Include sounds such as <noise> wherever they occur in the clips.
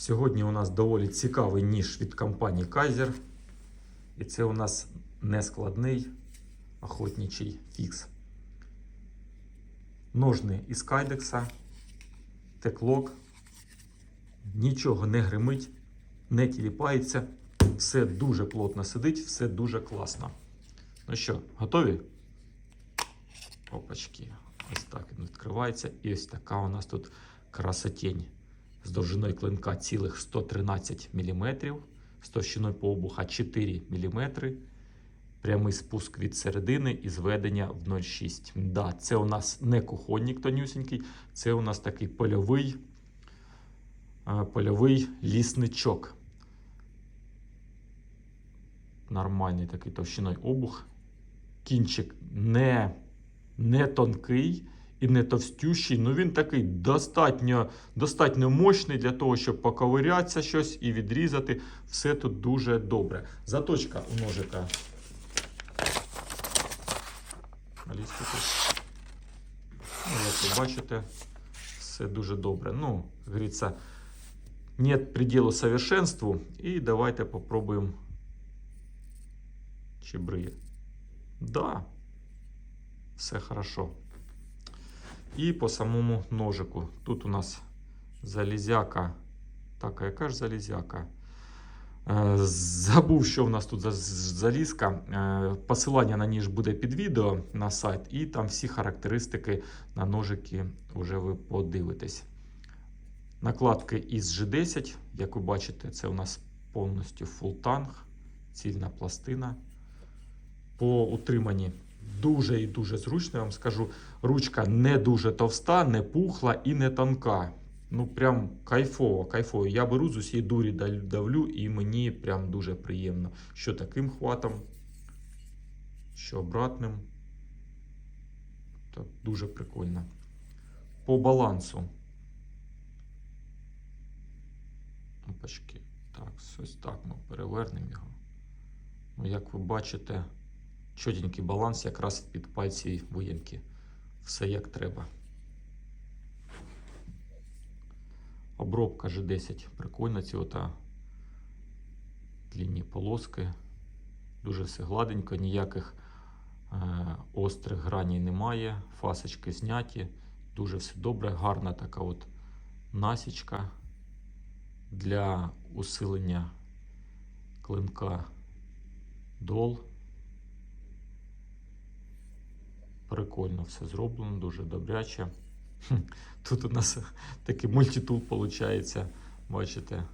Сьогодні у нас доволі цікавий ніж від компанії Kaiser. І це у нас нескладний охотничий фікс. Ножни із кайдекса, теклок, нічого не гримить, не тіліпається, все дуже плотно сидить, все дуже класно. Ну що, готові? Опачки. Ось так він відкривається. І ось така у нас тут красотень. З довжиною клинка цілих 113 мм, з товщиною пообуха 4 мм. Прямий спуск від середини і зведення в 0,6. Да, це у нас не кухонник тонюсенький, це у нас такий польовий, е, польовий лісничок. Нормальний такий товщиною обух. Кінчик не, не тонкий і не товстющий. Ну він такий достатньо, достатньо мощний для того, щоб поковирятися щось і відрізати. Все тут дуже добре. Заточка у ножика. Ну, як ви бачите, все дуже добре. Ну, говориться, нет предела совершенству. І давайте попробуємо чебри. Да, все хорошо. І по самому ножику. Тут у нас залізяка. Так, а яка ж залізяка? Е, Забув, що в нас тут за залізка. Е, Посилання на ніж буде під відео на сайт, і там всі характеристики на ножики вже ви подивитесь. Накладки із G10, як ви бачите, це у нас повністю фултанг, цільна пластина. По утриманні дуже і дуже зручно, я вам скажу. Ручка не дуже товста, не пухла і не тонка. Ну, прям кайфово, кайфово. Я беру з усієї дурі давлю, і мені прям дуже приємно. Що таким хватом, що обратним. Так, дуже прикольно. По балансу. Опачки. Так, ось так ми перевернемо його. Ну, як ви бачите, чотенький баланс якраз під пальці виємки. Все як треба. Обробка G10. Прикольно ці ота длінні полоски. Дуже все гладенько, ніяких е, острих граней немає. Фасочки зняті. Дуже все добре. Гарна така от насічка для усилення клинка дол. Прикольно все зроблено, дуже добряче. Тут у нас <laughs> такий мультитул виходить. Бачите,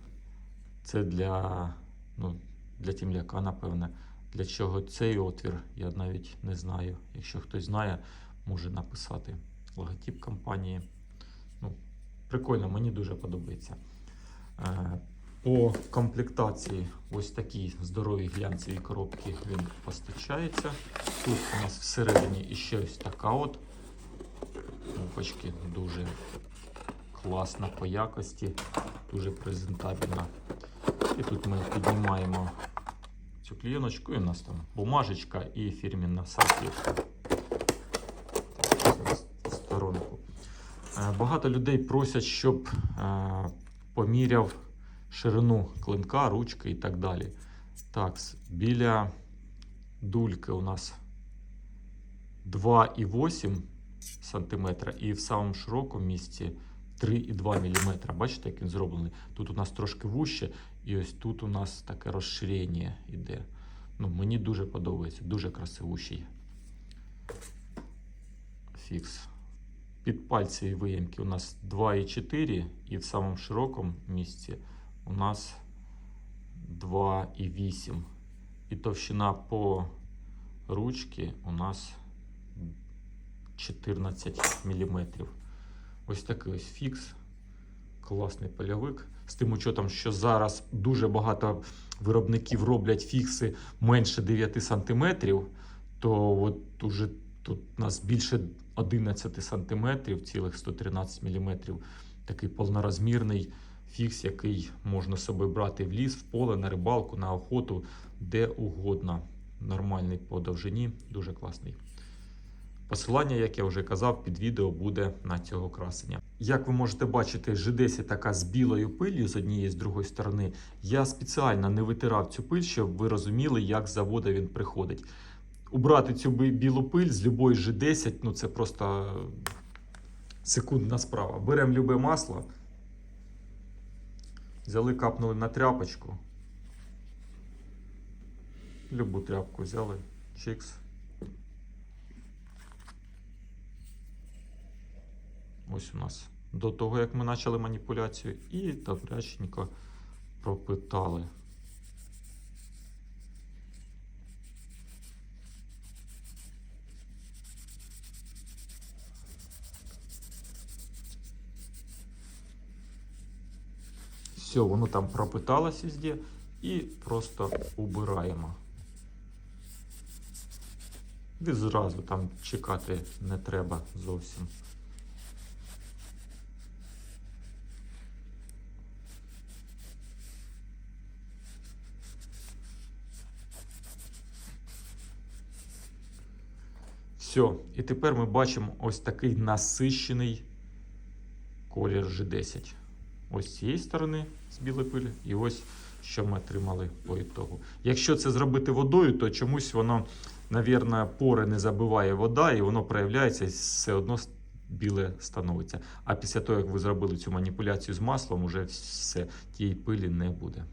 це для, ну, для тімляка, напевне. Для чого цей отвір, я навіть не знаю. Якщо хтось знає, може написати логотип компанії. Ну, прикольно, мені дуже подобається. По комплектації ось такі здорові глянцеві коробки він постачається. Тут у нас всередині іще ось така от Опачки дуже класна по якості, дуже презентабельна. І тут ми піднімаємо цю клеєночку, і у нас там бумажечка і фірмінна салфетка. Е, Багато людей просять, щоб е, поміряв ширину клинка, ручки і так далі. Так, біля дульки у нас 2,8 сантиметра і в самому широкому місці 3,2 мм. Бачите, як він зроблений? Тут у нас трошки вуще, і ось тут у нас таке розширення йде. Ну, мені дуже подобається, дуже красивущий фікс. Під пальці виємки у нас 2,4 і в самому широкому місці у нас 2,8. І товщина по ручці у нас 14 мм. Ось такий ось фікс. Класний польовик. З тим учетом, що зараз дуже багато виробників роблять фікси менше 9 см, то от уже тут у нас більше 11 см, цілих 113 мм. Такий повнорозмірний фікс, який можна з собою брати в ліс, в поле, на рибалку, на охоту, де угодно. Нормальний по довжині, дуже класний. Посилання, як я вже казав, під відео буде на цього красення. Як ви можете бачити, G10 така з білою пиллю з однієї з другої сторони. Я спеціально не витирав цю пиль, щоб ви розуміли, як з заводу він приходить. Убрати цю білу пиль з любої G10, ну це просто секундна справа. Беремо любе масло, взяли, капнули на тряпочку. Любу тряпку взяли, чикс. Ось у нас до того, як ми почали маніпуляцію, і добряченько пропитали. Все, воно там пропиталось везде і просто убираємо. І зразу там чекати не треба зовсім. Все, і тепер ми бачимо ось такий насищений колір G10. Ось цієї сторони з білої пилі, і ось що ми отримали по ітогу. Якщо це зробити водою, то чомусь воно, навірно, пори не забиває вода, і воно проявляється і все одно біле становиться. А після того, як ви зробили цю маніпуляцію з маслом, уже все тієї пилі не буде.